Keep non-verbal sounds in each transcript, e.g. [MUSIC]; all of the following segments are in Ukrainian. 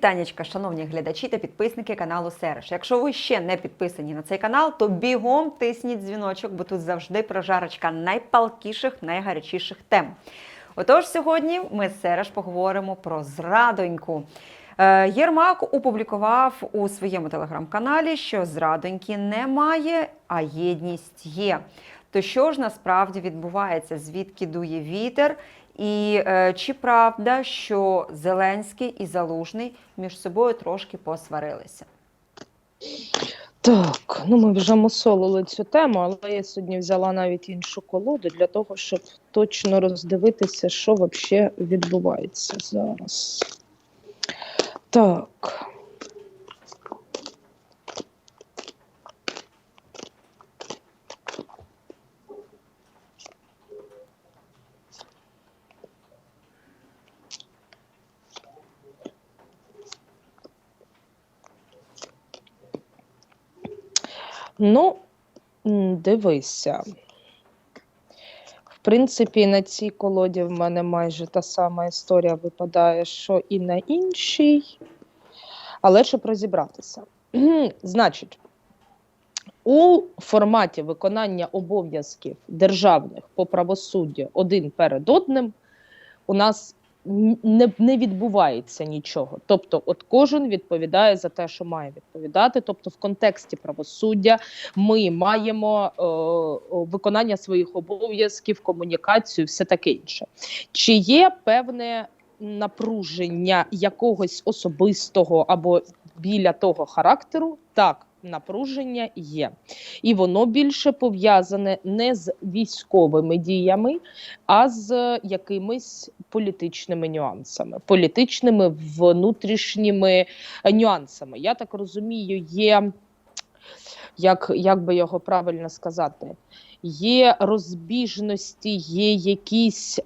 Вітанечка, шановні глядачі та підписники каналу Сереш. Якщо ви ще не підписані на цей канал, то бігом тисніть дзвіночок, бо тут завжди прожарочка найпалкіших, найгарячіших тем. Отож, сьогодні ми з Сереш поговоримо про зрадоньку. Е, Єрмак опублікував у своєму телеграм-каналі, що зрадоньки немає, а єдність є. То що ж насправді відбувається? Звідки дує вітер? І е, чи правда, що Зеленський і Залужний між собою трошки посварилися? Так, ну ми вже мусолили цю тему, але я сьогодні взяла навіть іншу колоду для того, щоб точно роздивитися, що взагалі відбувається зараз. Так. Ну, дивися. В принципі, на цій колоді в мене майже та сама історія випадає, що і на іншій. Але щоб розібратися. Значить, у форматі виконання обов'язків державних по правосуддю один перед одним у нас не, не відбувається нічого. Тобто, от кожен відповідає за те, що має відповідати. Тобто, в контексті правосуддя ми маємо е, виконання своїх обов'язків, комунікацію, все таке інше. Чи є певне напруження якогось особистого або біля того характеру? Так. Напруження є, і воно більше пов'язане не з військовими діями, а з якимись політичними нюансами, політичними внутрішніми е, нюансами. Я так розумію, є як, як би його правильно сказати. Є розбіжності, є якісь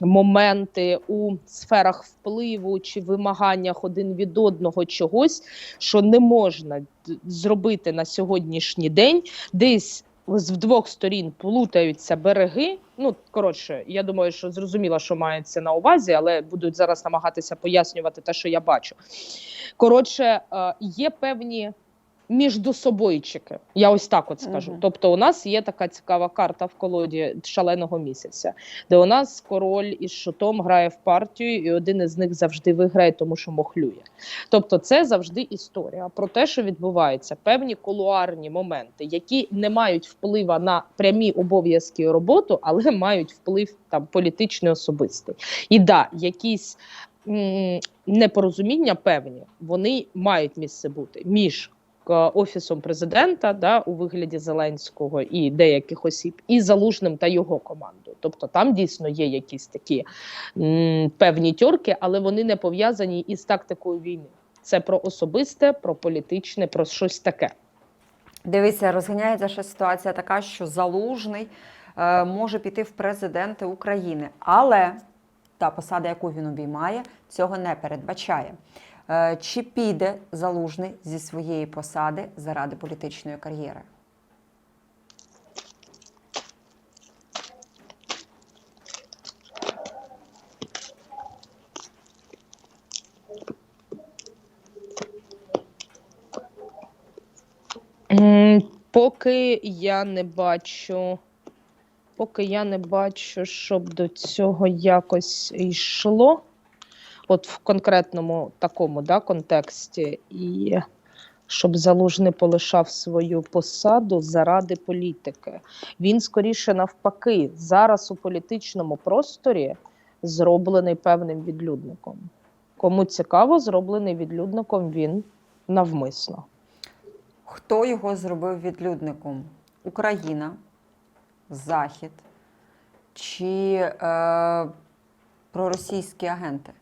моменти у сферах впливу чи вимаганнях один від одного чогось, що не можна зробити на сьогоднішній день, десь з двох сторін плутаються береги. Ну коротше, я думаю, що зрозуміло, що мається на увазі, але будуть зараз намагатися пояснювати те, що я бачу. Коротше, е, є певні міждособойчики. Я ось так от скажу. Мгм. Тобто, у нас є така цікава карта в колоді шаленого місяця, де у нас король із шутом грає в партію, і один із них завжди виграє, тому що мохлює. Тобто, це завжди історія про те, що відбувається, певні кулуарні моменти, які не мають впливу на прямі обов'язки і роботу, але мають вплив там політичний особистий. І да, якісь непорозуміння певні вони мають місце бути між офісом президента да, у вигляді Зеленського і деяких осіб, і залужним та його командою. Тобто там дійсно є якісь такі м, певні тьорки, але вони не пов'язані із тактикою війни. Це про особисте, про політичне, про щось таке. Дивіться, розганяється ще ситуація така, що Залужний е, може піти в президенти України, але та посада, яку він обіймає, цього не передбачає. Е, чи піде Залужний зі своєї посади заради політичної кар'єри? Поки я не бачу, поки я не бачу, щоб до цього якось йшло, от в конкретному такому да, контексті, і щоб залужний полишав свою посаду заради політики. Він скоріше навпаки, зараз у політичному просторі зроблений певним відлюдником. Кому цікаво, зроблений відлюдником він навмисно. Хто його зробив відлюдником? Україна, Захід чи е, проросійські агенти?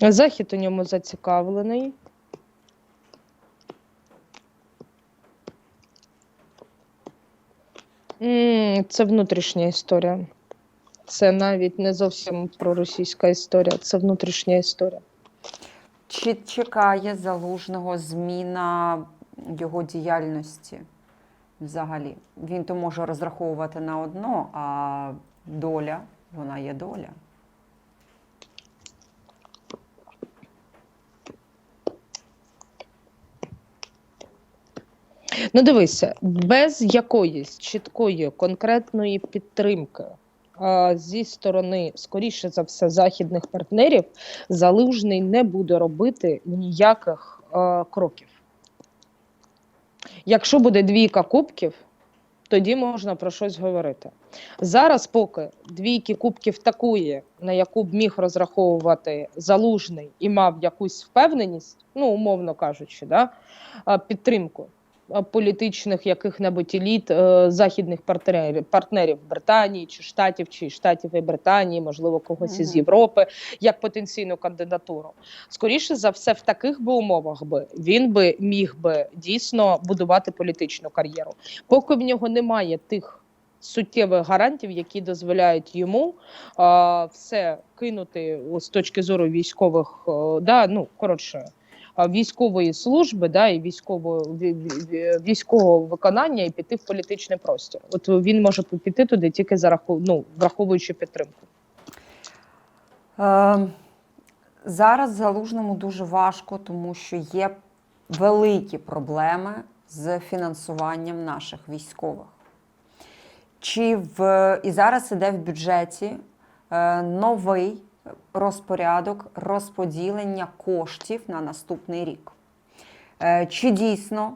Захід у ньому зацікавлений. Це внутрішня історія. Це навіть не зовсім проросійська історія, це внутрішня історія. Чи чекає залужного зміна його діяльності? взагалі. Він то може розраховувати на одно, а доля, вона є доля. Ну, дивися, без якоїсь чіткої конкретної підтримки а, зі сторони, скоріше за все, західних партнерів, залужний не буде робити ніяких а, кроків. Якщо буде двійка кубків, тоді можна про щось говорити. Зараз, поки двійки кубків такої, на яку б міг розраховувати залужний і мав якусь впевненість, ну умовно кажучи, да, підтримку політичних яких-небудь еліт е, західних партнерів, партнерів Британії чи Штатів, чи Штатів і Британії, можливо, когось із Європи, як потенційну кандидатуру. Скоріше за все, в таких би умовах би він би міг би дійсно будувати політичну кар'єру. Поки в нього немає тих. Суттєвих гарантів, які дозволяють йому а, все кинути з точки зору військових, о, да, ну коротше, а, військової служби, да, і військового ві- ві- ві- військового виконання і піти в політичний простір. От він може піти туди тільки за ну, враховуючи підтримку. Е, зараз залужному дуже важко, тому що є великі проблеми з фінансуванням наших військових. Чи в і зараз іде в бюджеті е, новий розпорядок розподілення коштів на наступний рік? Е, чи дійсно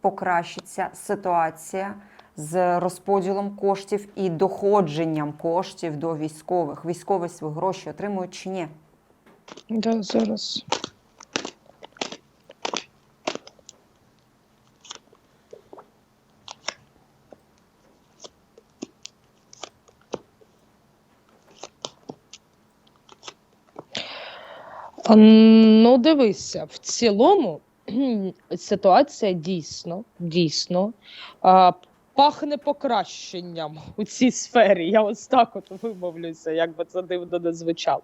покращиться ситуація з розподілом коштів і доходженням коштів до військових? Військові свої гроші отримують чи ні? Да, зараз. Ну, дивися, в цілому [CLEARS THROAT] ситуація дійсно, дійсно а, пахне покращенням у цій сфері. Я ось так от вимовлюся, як би це дивно не звучало.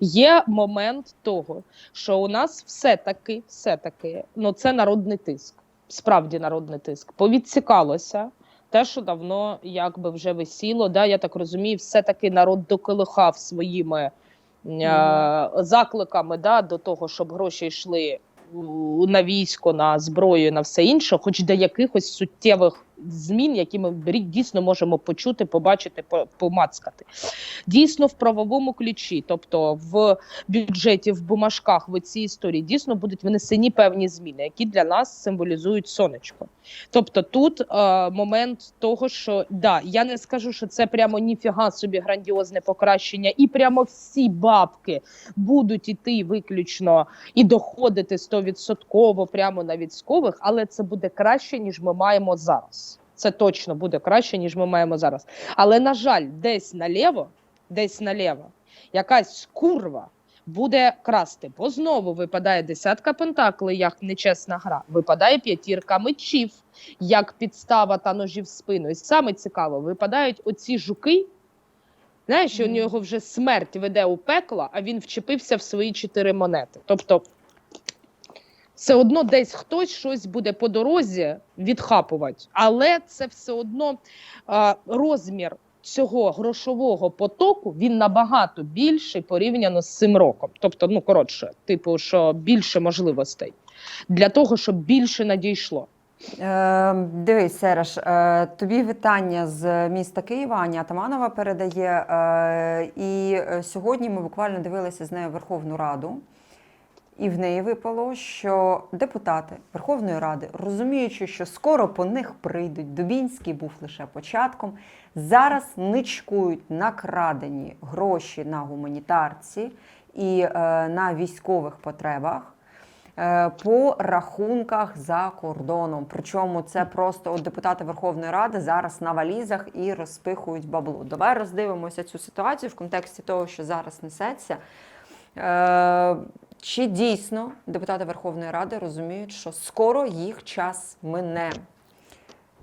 Є момент того, що у нас все-таки, все-таки, ну це народний тиск, справді народний тиск. Повідсікалося. Те, що давно якби вже висіло, да, я так розумію, все-таки народ доколихав своїми закликами да, до того, щоб гроші йшли на військо, на зброю, на все інше, хоч до якихось суттєвих змін, які ми дійсно можемо почути, побачити, помацкати. Дійсно, в правовому ключі, тобто в бюджеті, в бумажках, в цій історії дійсно будуть внесені певні зміни, які для нас символізують сонечко. Тобто тут е, момент того, що да, я не скажу, що це прямо ніфіга собі грандіозне покращення, і прямо всі бабки будуть іти виключно і доходити стовідсотково прямо на військових, але це буде краще, ніж ми маємо зараз. Це точно буде краще, ніж ми маємо зараз. Але на жаль, десь наліво, десь наліво, якась курва буде красти. Бо знову випадає десятка пентаклей, як нечесна гра. Випадає п'ятірка мечів, як підстава та ножі в спину. І саме цікаво, випадають оці жуки. Знаєш, що у нього вже смерть веде у пекло, а він вчепився в свої чотири монети. Тобто, все одно десь хтось щось буде по дорозі відхапувати, але це все одно а, розмір цього грошового потоку він набагато більший порівняно з цим роком. Тобто, ну коротше, типу, що більше можливостей для того, щоб більше надійшло. Е, дивись, Сереж, е, тобі вітання з міста Києва. Аня Атаманова передає. Е, і е, сьогодні ми буквально дивилися з нею Верховну Раду. І в неї випало, що депутати Верховної Ради, розуміючи, що скоро по них прийдуть, Дубінський був лише початком, зараз ничкують накрадені гроші на гуманітарці і е, на військових потребах е, по рахунках за кордоном. Причому це просто от депутати Верховної Ради зараз на валізах і розпихують бабло. Давай роздивимося цю ситуацію в контексті того, що зараз несеться. Чи дійсно депутати Верховної Ради розуміють, що скоро їх час мине?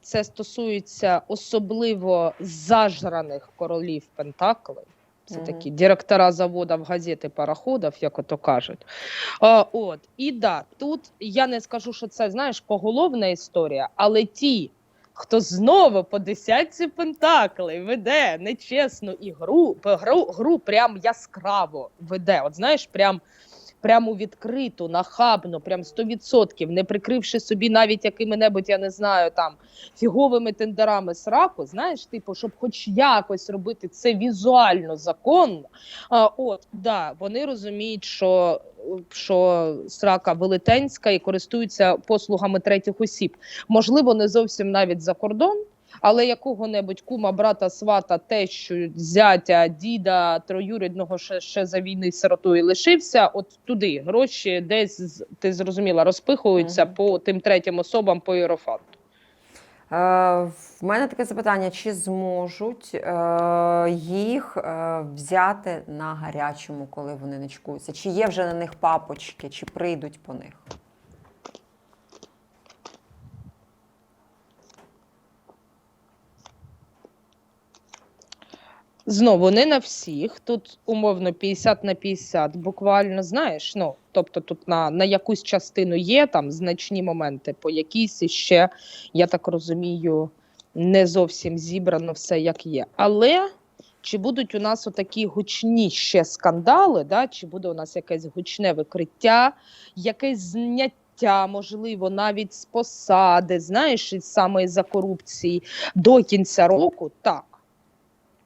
Це стосується особливо зажраних королів Пентаклей. Це Мгм. такі директора заводів, газети, пароходів, як ото кажуть. А, от. І да, тут я не скажу, що це знаєш поголовна історія, але ті, хто знову по десятці пентаклей веде нечесну ігру, гру, гру прям яскраво веде. От знаєш, прям. Прямо відкриту, нахабно, прям 100%, не прикривши собі навіть якими-небудь, я не знаю, там фіговими тендерами сраку, знаєш, типу, щоб хоч якось робити це візуально законно. А, от, да, вони розуміють, що, що срака велетенська і користуються послугами третіх осіб. Можливо, не зовсім навіть за кордон. Але якого-небудь кума, брата, свата, тещу, зятя, діда, троюрідного ще, ще за війни сиротою лишився, от туди гроші десь ти зрозуміла розпихуються Мгм. по тим третім особам по іерофанту. Е, в мене таке запитання: чи зможуть е, їх е, взяти на гарячому, коли вони не чекуються? Чи є вже на них папочки, чи прийдуть по них? Знову не на всіх. Тут умовно 50 на 50, буквально знаєш. Ну тобто, тут на, на якусь частину є там значні моменти, по якійсь іще, я так розумію, не зовсім зібрано все як є. Але чи будуть у нас отакі гучні ще скандали? Да? Чи буде у нас якесь гучне викриття, якесь зняття, можливо, навіть з посади, знаєш, саме за корупції до кінця року? Так.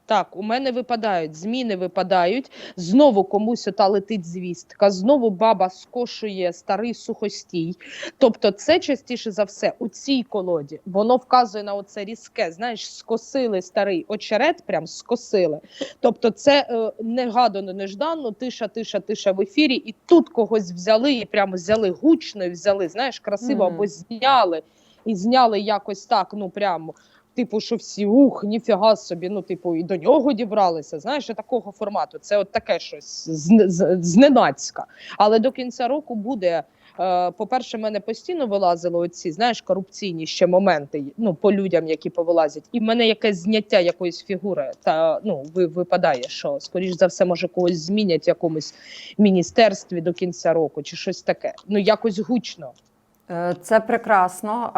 Так, у мене випадають, зміни випадають. Знову комусь ота летить звістка, знову баба скошує старий сухостій. Тобто, це частіше за все у цій колоді воно вказує на оце різке. Знаєш, скосили старий очерет, прям скосили. Тобто, це е, негадано, нежданно, тиша, тиша, тиша в ефірі, і тут когось взяли, і прямо взяли гучно, і взяли, знаєш, красиво Мгм. або зняли, і зняли якось так, ну прямо. Типу, що всі ух, ніфіга собі, ну, типу, і до нього дібралися. Знаєш, такого формату. Це от таке щось зненацька. Але до кінця року буде. Е, по-перше, мене постійно вилазили оці, знаєш, корупційні ще моменти, ну, по людям, які повилазять. І в мене якесь зняття якоїсь фігури. Та ну ви випадає, що скоріш за все, може когось змінять в якомусь міністерстві до кінця року, чи щось таке. Ну якось гучно. Е, Це прекрасно.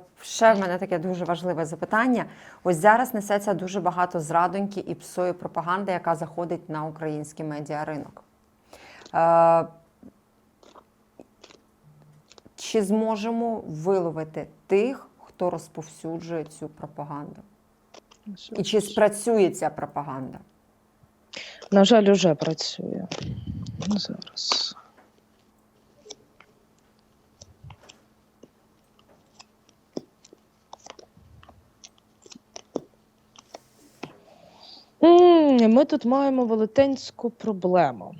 Е, Ще в мене таке дуже важливе запитання. Ось зараз несеться дуже багато зрадоньки і псої пропаганди, яка заходить на український медіаринок. Е, Чи зможемо виловити тих, хто розповсюджує цю пропаганду? І чи спрацює ця пропаганда? На жаль, уже працює. Зараз. М, Ми тут маємо велетенську проблему.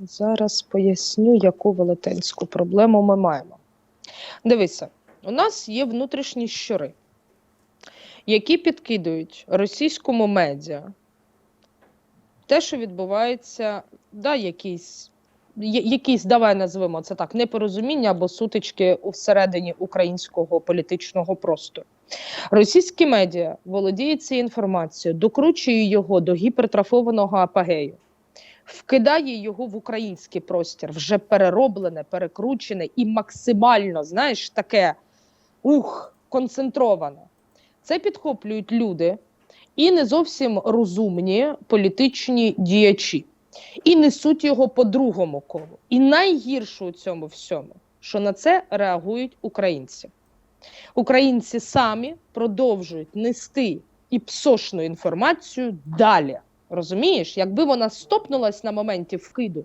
Зараз поясню, яку велетенську проблему ми маємо. Дивися, у нас є внутрішні щури, які підкидують російському медіа те, що відбувається, да, якісь, якісь, давай назвемо це так, непорозуміння або сутички всередині українського політичного простору. Російські медіа володіє цією інформацією, докручує його до гіпертрафованого апогею, вкидає його в український простір, вже перероблене, перекручене і максимально, знаєш, таке ух, концентроване. Це підхоплюють люди, і не зовсім розумні політичні діячі, і несуть його по другому колу. І найгірше у цьому всьому, що на це реагують українці. Українці самі продовжують нести і псошну інформацію далі. Розумієш, якби вона стопнулась на моменті вкиду,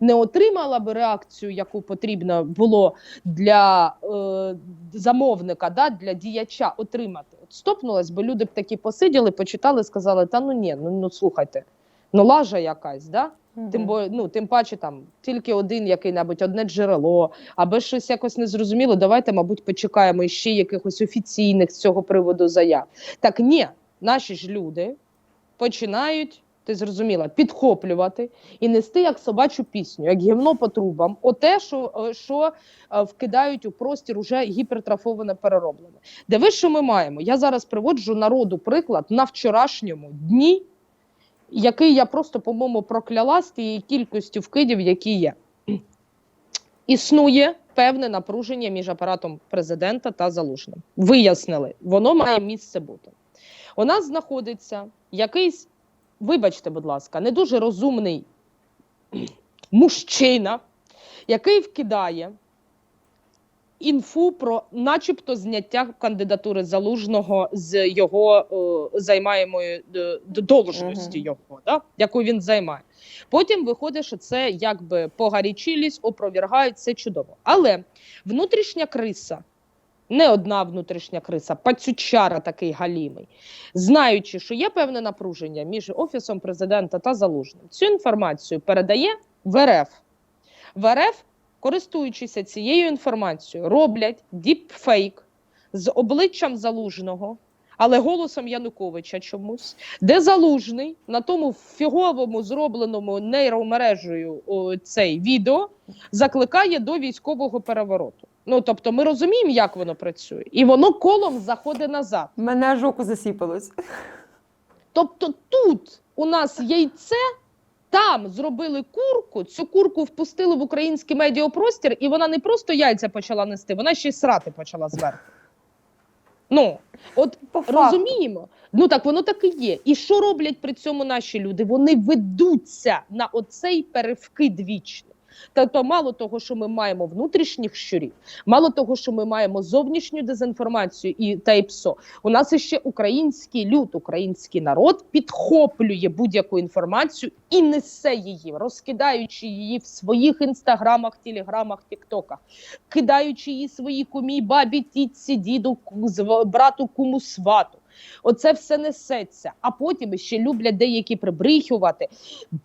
не отримала би реакцію, яку потрібно було для е, замовника, да, для діяча отримати. От стопнулась, бо люди б такі посиділи, почитали, сказали: та ну ні, ну, ну слухайте, ну лажа якась, да? Тим, бо, ну, тим паче там тільки один який-небудь, одне джерело, аби щось якось незрозуміло, давайте, мабуть, почекаємо ще якихось офіційних з цього приводу заяв. Так ні, наші ж люди починають, ти зрозуміла, підхоплювати і нести як собачу пісню, як гівно по трубам, оте, що, е, що е, вкидають у простір уже гіпертрафоване перероблене. Дивись, що ми маємо. Я зараз приводжу народу приклад на вчорашньому дні який я просто, по-моєму, прокляла з тієї кількістю вкидів, які є. Існує певне напруження між апаратом президента та залужним. Вияснили, воно має місце бути. У нас знаходиться якийсь, вибачте, будь ласка, не дуже розумний мужчина, який вкидає інфу про начебто зняття кандидатури залужного з його е, займаємої е, должності, Мгм. його, да? яку він займає. Потім виходить, що це якби погарячились, опровергають все чудово. Але внутрішня криса, не одна внутрішня криса, пацючара такий галімий, знаючи, що є певне напруження між офісом президента та залужним, цю інформацію передає в РФ. Користуючися цією інформацією, роблять діпфейк з обличчям залужного. Але голосом Януковича чомусь, де залужний на тому фіговому зробленому нейромережею о, цей відео закликає до військового перевороту. Ну тобто, ми розуміємо, як воно працює, і воно колом заходить назад. Мене аж око засіпалось. Тобто тут у нас яйце, там зробили курку, цю курку впустили в український медіапростір, і вона не просто яйця почала нести, вона ще й срати почала зверху. Ну, от По розуміємо. Ну так воно так і є. І що роблять при цьому наші люди? Вони ведуться на оцей перевкид вічний. Тобто, мало того, що ми маємо внутрішніх щурів, мало того, що ми маємо зовнішню дезінформацію і та й ПСО, у нас іще український люд, український народ підхоплює будь-яку інформацію і несе її, розкидаючи її в своїх інстаграмах, телеграмах, тіктоках, кидаючи її своїй кумі, бабі, тітці, діду, брату, куму, свату. Оце все несеться. А потім ще люблять деякі прибріхувати.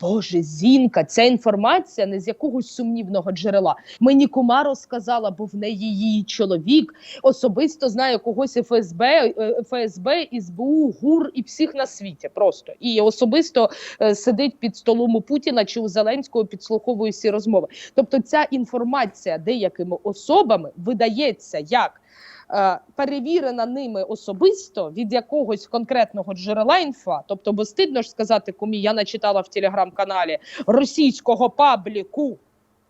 Боже, зінка, ця інформація не з якогось сумнівного джерела. Мені кума розказала, бо в неї її чоловік особисто знає когось ФСБ, ФСБ, СБУ, ГУР і всіх на світі. Просто і особисто е, сидить під столом у Путіна чи у Зеленського, підслуховує всі розмови. Тобто, ця інформація деякими особами видається як. Е, Перевірена ними особисто від якогось конкретного джерела інфа, тобто, бо стидно ж сказати, кумі, я начитала в телеграм-каналі російського пабліку.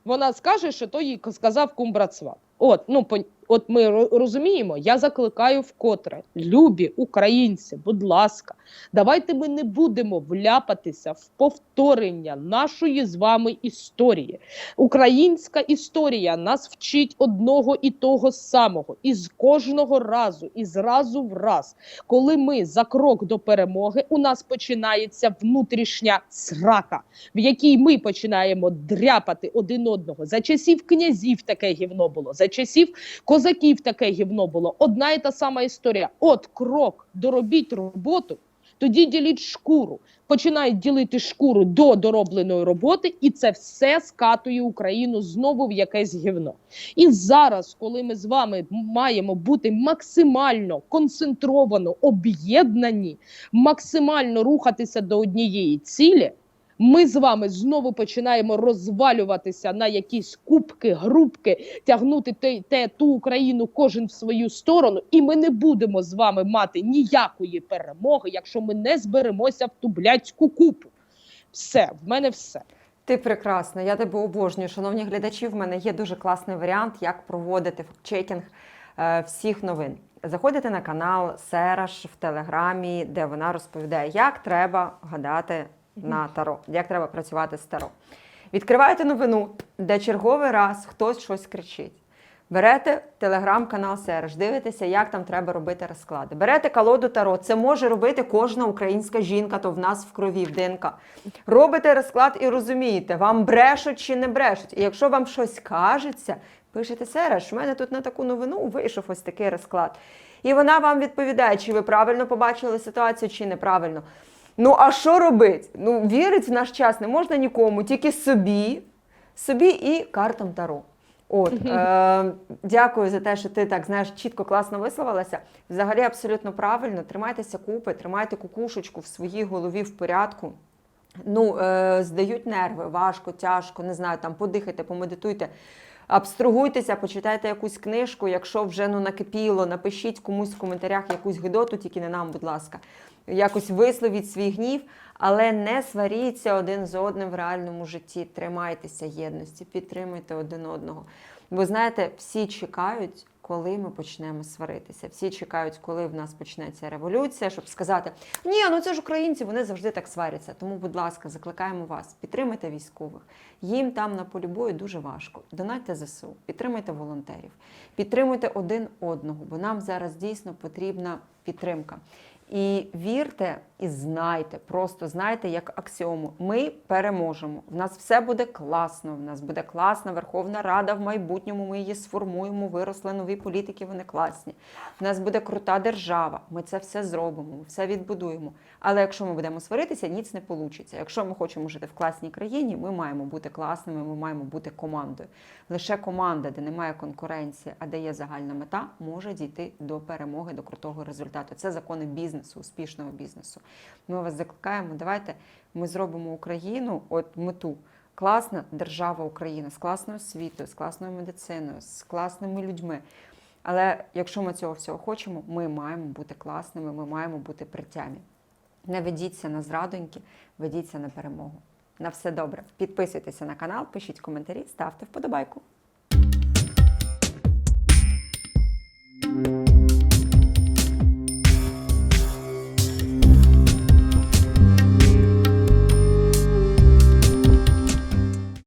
Вона скаже, що то їй сказав кум Братсват. От, ну пон- от ми розуміємо. Я закликаю вкотре, любі українці, будь ласка, давайте ми не будемо вляпатися в повторення нашої з вами історії. Українська історія нас вчить одного і того самого, і з кожного разу, і з разу в раз, коли ми за крок до перемоги, у нас починається внутрішня срака, в якій ми починаємо дряпати один одного. За часів князів таке гівно було, за часів козаків таке гівно було. Одна і та сама історія. От крок, доробіть роботу. Тоді діліть шкуру, починають ділити шкуру до доробленої роботи, і це все скатує Україну знову в якесь гівно. І зараз, коли ми з вами маємо бути максимально концентровано об'єднані, максимально рухатися до однієї цілі. Ми з вами знову починаємо розвалюватися на якісь кубки, групки, тягнути те, те ту Україну кожен в свою сторону, і ми не будемо з вами мати ніякої перемоги, якщо ми не зберемося в ту блядську купу. Все, в мене все. Ти прекрасна, я тебе обожнюю. Шановні глядачі, в мене є дуже класний варіант, як проводити фактчекінг е, всіх новин. Заходите на канал Сераш в Телеграмі, де вона розповідає, як треба гадати на таро, як треба працювати з таро. Відкриваєте новину, де черговий раз хтось щось кричить. Берете телеграм-канал Серж, дивитеся, як там треба робити розклади. Берете колоду Таро. Це може робити кожна українська жінка, то в нас в крові, в ДНК. Робите розклад і розумієте, вам брешуть чи не брешуть. І якщо вам щось кажеться, Пишете, Сереж, в мене тут на таку новину вийшов ось такий розклад. І вона вам відповідає, чи ви правильно побачили ситуацію, чи неправильно. Ну, а що робить? Ну, вірить в наш час не можна нікому, тільки собі, собі і картам Таро. От, е, дякую за те, що ти так знаєш, чітко класно висловилася. Взагалі абсолютно правильно. Тримайтеся купи, тримайте кукушечку в своїй голові в порядку. Ну, е, здають нерви, важко, тяжко, не знаю, там подихайте, помедитуйте, абстрагуйтеся, почитайте якусь книжку. Якщо вже ну, накипіло, напишіть комусь в коментарях якусь гидоту, тільки не нам, будь ласка. Якось висловіть свій гнів, але не сваріться один з одним в реальному житті. Тримайтеся єдності, підтримуйте один одного. Бо знаєте, всі чекають, коли ми почнемо сваритися. Всі чекають, коли в нас почнеться революція, щоб сказати: ні, ну це ж українці, вони завжди так сваряться. Тому, будь ласка, закликаємо вас, підтримайте військових. Їм там на полі бою дуже важко. Донайте ЗСУ, підтримуйте волонтерів, підтримуйте один одного, бо нам зараз дійсно потрібна підтримка. І вірте і знайте, просто знайте як аксіому. Ми переможемо. В нас все буде класно. В нас буде класна Верховна Рада в майбутньому. Ми її сформуємо. Виросли нові політики, вони класні. В нас буде крута держава. Ми це все зробимо, ми все відбудуємо. Але якщо ми будемо сваритися, ніц не вийде. Якщо ми хочемо жити в класній країні, ми маємо бути класними, ми маємо бути командою. Лише команда, де немає конкуренції, а де є загальна мета, може дійти до перемоги, до крутого результату. Це закони бізнесу, успішного бізнесу. Ми вас закликаємо. Давайте ми зробимо Україну, от мету. Класна держава Україна з класною освітою, з класною медициною, з класними людьми. Але якщо ми цього всього хочемо, ми маємо бути класними, ми маємо бути при тямі. Не ведіться на зрадоньки, ведіться на перемогу. На все добре. Підписуйтеся на канал, пишіть коментарі, ставте вподобайку.